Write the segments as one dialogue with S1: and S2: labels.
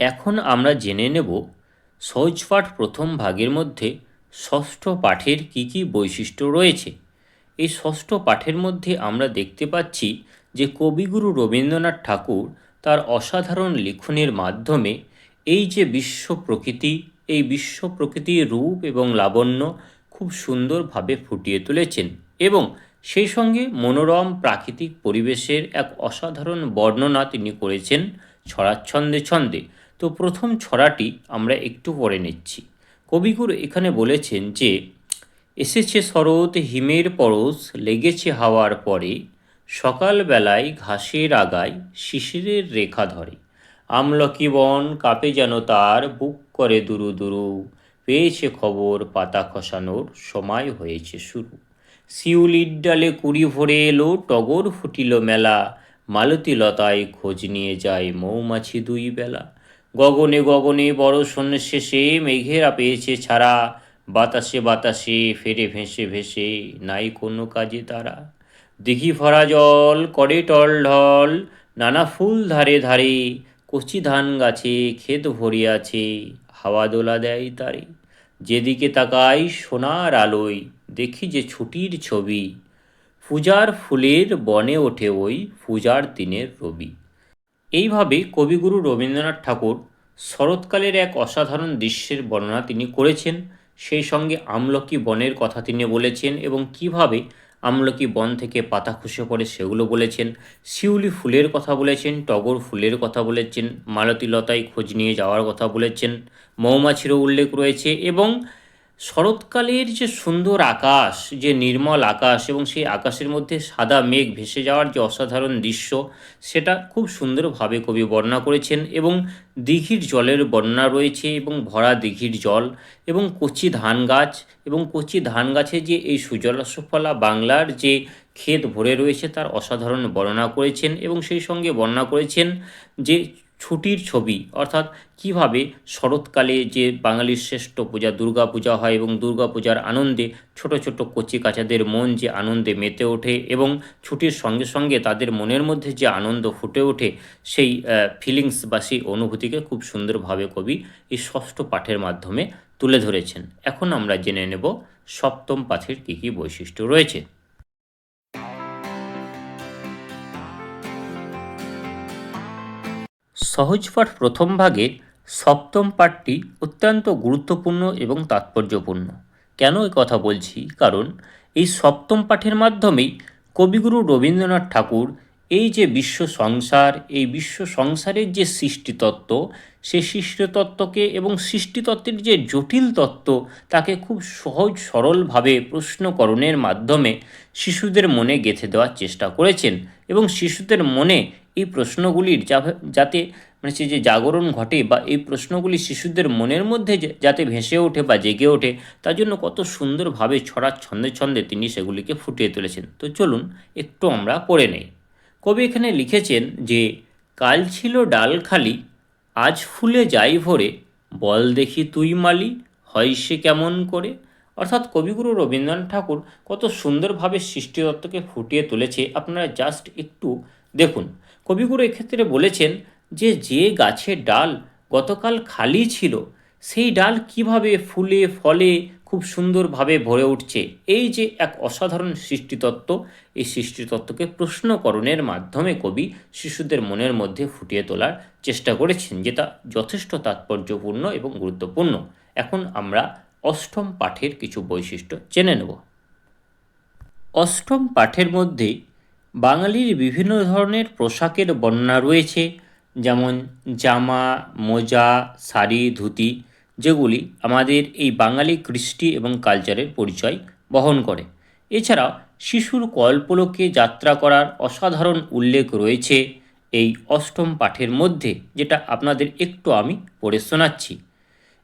S1: এখন আমরা জেনে নেব সহজপাঠ প্রথম ভাগের মধ্যে ষষ্ঠ পাঠের কি কি বৈশিষ্ট্য রয়েছে। এই ষষ্ঠ পাঠের মধ্যে আমরা দেখতে পাচ্ছি যে কবিগুরু রবীন্দ্রনাথ ঠাকুর তার অসাধারণ লিখনের মাধ্যমে এই যে বিশ্ব প্রকৃতি, এই বিশ্ব প্রকৃতির রূপ এবং লাবণ্য খুব সুন্দরভাবে ফুটিয়ে তুলেছেন এবং সেই সঙ্গে মনোরম প্রাকৃতিক পরিবেশের এক অসাধারণ বর্ণনা তিনি করেছেন ছড়াচ্ছন্দে ছন্দে। তো প্রথম ছড়াটি আমরা একটু পরে নিচ্ছি। কবিগুরু এখানে বলেছেন যে, এসেছে শরৎ, হিমের পরশ, লেগেছে হাওয়ার পরে, সকালবেলায় ঘাসের আগায় শিশিরের রেখা ধরে। আমলকি বন কাঁপে যেন তার, বুক করে দুরু দুরু। পেয়েছে খবর পাতা খসানোর, সময় হয়েছে শুরু। শিউলির ডালে কুড়ি ভরে এলো, টগর ফুটিল মেলা। মালতী লতায় খোঁজ নিয়ে যায় মৌমাছি দুই বেলা। গগনে গগনে বড় শেষে মেঘেরা পেয়েছে ছাড়া। বাতাসে বাতাসে, ফেরে ভেসে ভেসে নাই কোনো কাজে তারা। দিঘি ভরা জল, করে টল ঢল, নানা ফুল ধারে ধারে, কচি ধান গাছে ক্ষেত ভরিয়াছে, হাওয়া দোলা দেয় তারে। যেদিকে তাকাই সোনার আলোয়, দেখি যে ছুটির ছবি। পূজার ফুলের বনে ওঠে ওই পূজার দিনের রবি। এইভাবে কবিগুরু রবীন্দ্রনাথ ঠাকুর শরৎকালের এক অসাধারণ দৃশ্যের বর্ণনা তিনি করেছেন। সেই সঙ্গে আমলকি বনের কথা তিনি বলেছেন এবং কীভাবে আমলকি বন থেকে পাতা খসে পড়ে সেগুলো বলেছেন। শিউলি ফুলের কথা বলেছেন, টগর ফুলের কথা বলেছেন, মালতী লতায় খোঁজ নিয়ে যাওয়ার কথা বলেছেন, মৌমাছিরও উল্লেখ রয়েছে এবং শরৎকালের যে সুন্দর আকাশ, যে নির্মল আকাশ এবং সেই আকাশের মধ্যে সাদা মেঘ ভেসে যাওয়ার যে অসাধারণ দৃশ্য, সেটা খুব সুন্দরভাবে কবি বর্ণনা করেছেন এবং দিঘির জলের বর্ণনা রয়েছে এবং ভরা দিঘির জল এবং কচি ধান গাছ এবং কচি ধান গাছে যে এই সুজলাসফলা বাংলার যে ক্ষেত ভরে রয়েছে, তার অসাধারণ বর্ণনা করেছেন এবং সেই সঙ্গে বর্ণনা করেছেন যে ছুটির ছবি, অর্থাৎ কীভাবে শরৎকালে যে বাঙালির শ্রেষ্ঠ পূজা দুর্গা পূজা হয় এবং দুর্গা পূজার আনন্দে ছোট ছোট কচি কাচাদের মন যে আনন্দে মেতে ওঠে এবং ছুটির সঙ্গে সঙ্গে তাদের মনের মধ্যে যে আনন্দ ফুটে ওঠে, সেই ফিলিংস বা সেই অনুভূতিকে খুব সুন্দরভাবে কবি এই ষষ্ঠ পাঠের মাধ্যমে তুলে ধরেছেন। এখন আমরা জেনে নেব সপ্তম পাঠের কী কী বৈশিষ্ট্য রয়েছে। সহজ পাঠ প্রথম ভাগে সপ্তম পাঠটি অত্যন্ত গুরুত্বপূর্ণ এবং তাৎপর্যপূর্ণ। কেন এই কথা বলছি? কারণ এই সপ্তম পাঠের মাধ্যমেই কবিগুরু রবীন্দ্রনাথ ঠাকুর এই যে বিশ্ব সংসার, এই বিশ্ব সংসারের যে সৃষ্টিতত্ত্ব সেই সৃষ্টিতত্ত্বকে এবং সৃষ্টিতত্ত্বের যে জটিল তত্ত্ব, তাকে খুব সহজ সরলভাবে প্রশ্নকরণের মাধ্যমে শিশুদের মনে গেঁথে দেওয়ার চেষ্টা করেছেন এবং শিশুদের মনে এই প্রশ্নগুলির যাতে মানে সে যে জাগরণ ঘটে বা এই প্রশ্নগুলি শিশুদের মনের মধ্যে যাতে ভেসে ওঠে বা জেগে ওঠে, তার জন্য কত সুন্দরভাবে ছড়ার ছন্দে ছন্দে তিনি সেগুলিকে ফুটিয়ে তুলেছেন। তো চলুন একটু আমরা পড়ে নেই। কবি এখানে লিখেছেন যে, কাল ছিল ডাল খালি, আজ ফুলে যাই ভরে, বল দেখি তুই মালি, হয় সে কেমন করে? অর্থাৎ কবিগুরু রবীন্দ্রনাথ ঠাকুর কত সুন্দরভাবে সৃষ্টিতত্ত্বকে ফুটিয়ে তুলেছে। আপনারা জাস্ট একটু দেখুন। কবিগুরু এক্ষেত্রে বলেছেন যে যে গাছের ডাল গতকাল খালি ছিল, সেই ডাল কীভাবে ফুলে, ফলে, খুব সুন্দরভাবে ভরে উঠছে? এই যে এক অসাধারণ সৃষ্টিতত্ত্ব, এই সৃষ্টিতত্ত্বকে প্রশ্নকরণের মাধ্যমে কবি শিশুদের মনের মধ্যে ফুটিয়ে তোলার চেষ্টা করেছেন, যেটা যথেষ্ট তাৎপর্যপূর্ণ এবং গুরুত্বপূর্ণ। এখন আমরা অষ্টম পাঠের কিছু বৈশিষ্ট্য জেনে নেব। অষ্টম পাঠের মধ্যে বাঙালির বিভিন্ন ধরনের পোশাকের বর্ণনা রয়েছে। যেমন জামা, মোজা, শাড়ি, ধুতি, যেগুলি আমাদের এই বাঙালি কৃষ্টি এবং কালচারের পরিচয় বহন করে। এছাড়া শিশুর কল্পলোকে যাত্রা করার অসাধারণ উল্লেখ রয়েছে এই অষ্টম পাঠের মধ্যে, যেটা আপনাদের একটু আমি পড়ে শোনাচ্ছি।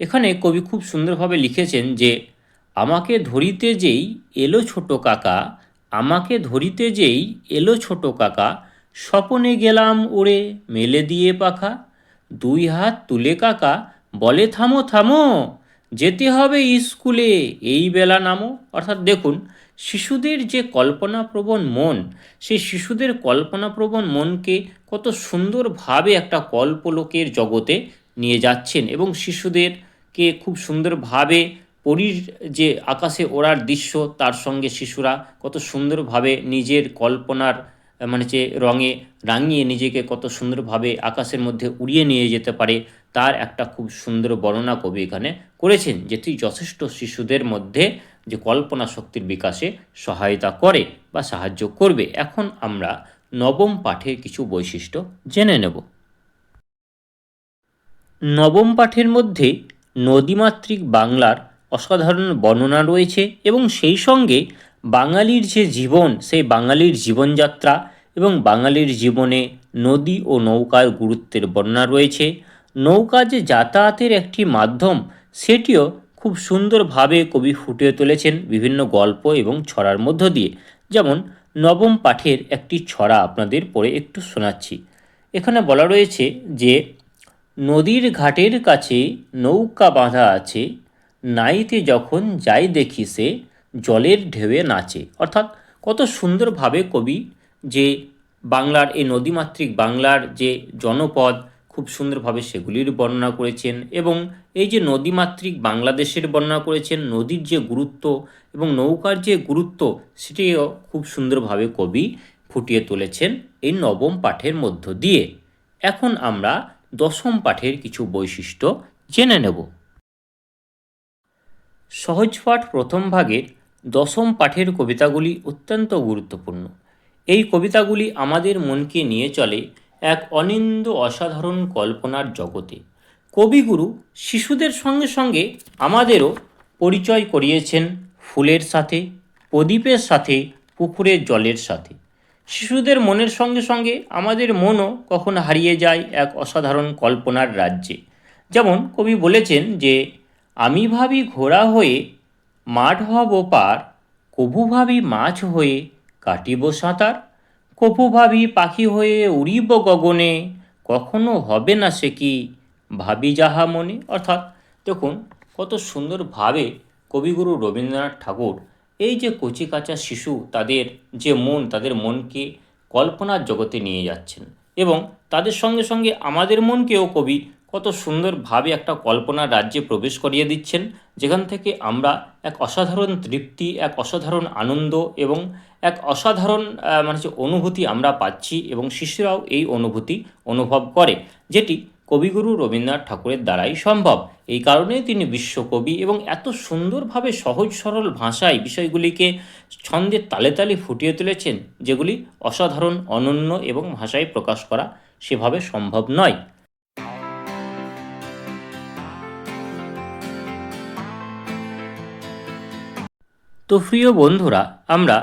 S1: এখানে কবি খুব সুন্দরভাবে লিখেছেন যে, আমাকে ধরিতে যেই এলো ছোট কাকা, আমাকে ধরিতে যেই এলো ছোট কাকা স্বপনে গেলাম ওরে, মেলে দিয়ে পাখা। দুই হাত তুলে কাকা, বলে, থামো থামো, যেতে হবে স্কুলে, এই বেলা নামো। অর্থাৎ দেখুন, শিশুদের যে কল্পনাপ্রবণ মন, সেই শিশুদের কল্পনাপ্রবণ মনকে কত সুন্দরভাবে একটা কল্পলোকের জগতে নিয়ে যাচ্ছেন এবং শিশুদেরকে খুব সুন্দরভাবে পরীর যে আকাশে ওড়ার দৃশ্য, তার সঙ্গে শিশুরা কত সুন্দরভাবে নিজের কল্পনার মানে যে রঙে, রাঙিয়ে নিজেকে কত সুন্দরভাবে আকাশের মধ্যে উড়িয়ে নিয়ে যেতে পারে, তার একটা খুব সুন্দর বর্ণনা কবি এখানে করেছেন, যেটি যথেষ্ট শিশুদের মধ্যে যে কল্পনা শক্তির বিকাশে সহায়তা করে বা সাহায্য করবে। এখন আমরা নবম পাঠের কিছু বৈশিষ্ট্য জেনে নেব। নবম পাঠের মধ্যে নদীমাতৃক বাংলার অসাধারণ বর্ণনা রয়েছে এবং সেই সঙ্গে বাঙালির যে জীবন, সেই বাঙালির জীবনযাত্রা এবং বাঙালির জীবনে নদী ও নৌকার গুরুত্বের বর্ণনা রয়েছে। নৌকা যে যাতায়াতের একটি মাধ্যম, সেটিও খুব সুন্দরভাবে কবি ফুটিয়ে তুলেছেন বিভিন্ন গল্প এবং ছড়ার মধ্য দিয়ে। যেমন, নবম পাঠের একটি ছড়া আপনাদের পড়ে একটু শোনাচ্ছি। এখানে বলা রয়েছে যে, নদীর ঘাটের কাছে নৌকা বাঁধা আছে, নাইতে যখন যাই দেখি সে জলের ঢেউয়ে নাচে। অর্থাৎ কত সুন্দরভাবে কবি যে বাংলার, এই নদীমাতৃক বাংলার যে জনপদ, খুব সুন্দরভাবে সেগুলির বর্ণনা করেছেন এবং এই যে নদীমাতৃক বাংলাদেশের বর্ণনা করেছেন, নদীর যে গুরুত্ব এবং নৌকার যে গুরুত্ব, সেটিও খুব সুন্দরভাবে কবি ফুটিয়ে তুলেছেন এই নবম পাঠের মধ্য দিয়ে। এখন আমরা দশম পাঠের কিছু বৈশিষ্ট্য জেনে নেব। সহজ পাঠ প্রথম ভাগের দশম পাঠের কবিতাগুলি অত্যন্ত গুরুত্বপূর্ণ। এই কবিতাগুলি আমাদের মনকে নিয়ে চলে এক অনিন্দ অসাধারণ কল্পনার জগতে। কবিগুরু শিশুদের সঙ্গে সঙ্গে আমাদেরও পরিচয় করিয়েছেন ফুলের সাথে, প্রদীপের সাথে, পুকুরের জলের সাথে। শিশুদের মনের সঙ্গে সঙ্গে আমাদের মনও কখন হারিয়ে যায় এক অসাধারণ কল্পনার রাজ্যে। যেমন কবি বলেছেন যে, আমি ভাবি ঘোড়া হয়ে মাঠ হব পার কভু ভাবি মাছ হয়ে কাটিব সাঁতার, কভু ভাবি পাখি হয়ে উড়িব গগনে, কখনো হবে না সে কি, ভাবি যাহা মনে। অর্থাৎ দেখুন, কত সুন্দরভাবে কবিগুরু রবীন্দ্রনাথ ঠাকুর, এই যে কচি কাঁচা শিশু তাদের যে মন, তাদের মনকে কল্পনার জগতে নিয়ে যাচ্ছেন। এবং তাদের সঙ্গে সঙ্গে আমাদের মনকেও কবি কত সুন্দরভাবে একটা কল্পনার রাজ্যে প্রবেশ করিয়ে দিচ্ছেন, যেখান থেকে আমরা এক অসাধারণ তৃপ্তি, এক অসাধারণ আনন্দ এবং এক অসাধারণ মানে যে অনুভূতি আমরা পাচ্ছি এবং শিশুরাও এই অনুভূতি অনুভব করে, যেটি কবিগুরু রবীন্দ্রনাথ ঠাকুরের দ্বারাই সম্ভব। এই কারণেই তিনি বিশ্বকবি এবং এত সুন্দরভাবে সহজ সরল ভাষায় বিষয়গুলিকে ছন্দের তালে তালে ফুটিয়ে তুলেছেন, যেগুলি অসাধারণ, অনন্য এবং ভাষায় প্রকাশ করা সেভাবে সম্ভব নয়। তো প্রিয় বন্ধুরা, আমরা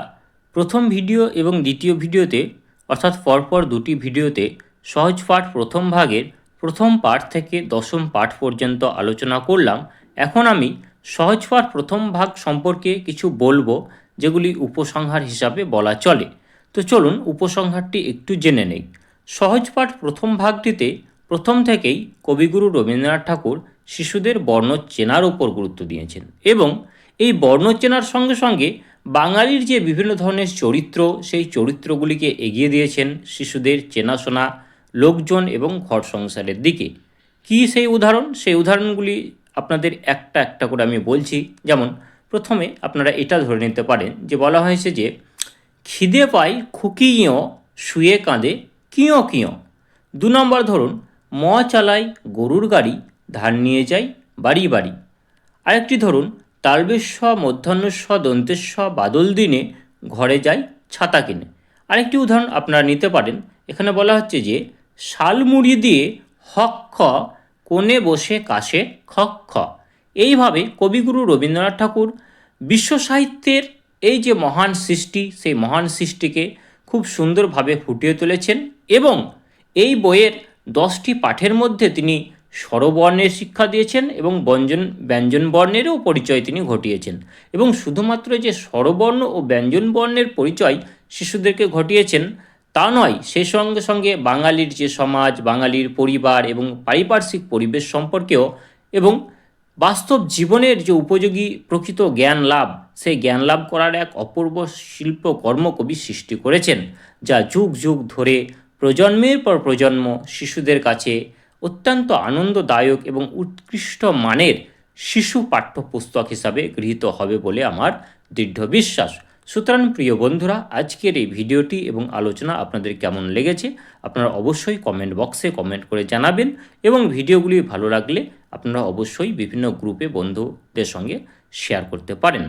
S1: প্রথম ভিডিও এবং দ্বিতীয় ভিডিওতে, অর্থাৎ পরপর দুটি ভিডিওতে, সহজ পাঠ প্রথম ভাগের প্রথম পাঠ থেকে দশম পাঠ পর্যন্ত আলোচনা করলাম। এখন আমি সহজ পাঠ প্রথম ভাগ সম্পর্কে কিছু বলব, যেগুলি উপসংহার হিসাবে বলা চলে। তো চলুন উপসংহারটি একটু জেনে নেই। সহজ পাঠ প্রথম ভাগটিতে প্রথম থেকেই কবিগুরু রবীন্দ্রনাথ ঠাকুর শিশুদের বর্ণ চেনার উপর গুরুত্ব দিয়েছেন এবং এই বর্ণ চেনার সঙ্গে সঙ্গে বাঙালির যে বিভিন্ন ধরনের চরিত্র, সেই চরিত্রগুলিকে এগিয়ে দিয়েছেন শিশুদের চেনাশোনা, লোকজন এবং ঘর সংসারের দিকে। কি সেই উদাহরণ? সেই উদাহরণগুলি আপনাদের একটা একটা করে আমি বলছি। যেমন, প্রথমে আপনারা এটা ধরে নিতে পারেন যে বলা হয়েছে যে, খিদে পাই খুকিও শুয়ে কাঁদে, কিঁয়ো কিঁয়ো। দু নম্বর ধরুন ম চালাই গরুর গাড়ি, ধান নিয়ে যাই বাড়ি বাড়ি। আরেকটি ধরুন তালবেশ্ব মধ্যাহ্নস্ব দন্তেস্ব বাদল দিনে ঘরে যাই ছাতা কিনে। আরেকটি উদাহরণ আপনারা নিতে পারেন। এখানে বলা হচ্ছে যে, শালমুড়ি দিয়ে হক খ, কোণে বসে কাশে খক খ। এইভাবে কবিগুরু রবীন্দ্রনাথ ঠাকুর বিশ্ব সাহিত্যের এই যে মহান সৃষ্টি, সেই মহান সৃষ্টিকে খুব সুন্দরভাবে ফুটিয়ে তুলেছেন এবং এই বইয়ের দশটি পাঠের মধ্যে তিনি স্বরবর্ণের শিক্ষা দিয়েছেন এবং ব্যঞ্জন ব্যঞ্জন বর্ণেরও পরিচয় তিনি ঘটিয়েছেন। এবং শুধুমাত্র যে স্বরবর্ণ ও ব্যঞ্জন বর্ণের পরিচয় শিশুদেরকে ঘটিয়েছেন, তা নয়, সে সঙ্গে সঙ্গে বাঙালির যে সমাজ, বাঙালির পরিবার এবং পারিপার্শ্বিক পরিবেশ সম্পর্কেও এবং বাস্তব জীবনের যে উপযোগী প্রকৃত জ্ঞান লাভ সেই জ্ঞান লাভ করার এক অপূর্ব শিল্প কর্মকবি সৃষ্টি করেছেন, যা যুগ যুগ ধরে প্রজন্মের পর প্রজন্ম শিশুদের কাছে অত্যন্ত আনন্দদায়ক এবং উৎকৃষ্ট মানের শিশু পাঠ্যপুস্তক হিসাবে গৃহীত হবে বলে আমার দৃঢ় বিশ্বাস। সুতরাং প্রিয় বন্ধুরা, আজকের এই ভিডিওটি এবং আলোচনা আপনাদের কেমন লেগেছে আপনারা অবশ্যই কমেন্ট বক্সে কমেন্ট করে জানাবেন এবং ভিডিওগুলি ভালো লাগলে আপনারা অবশ্যই বিভিন্ন গ্রুপে বন্ধুদের সঙ্গে শেয়ার করতে পারেন।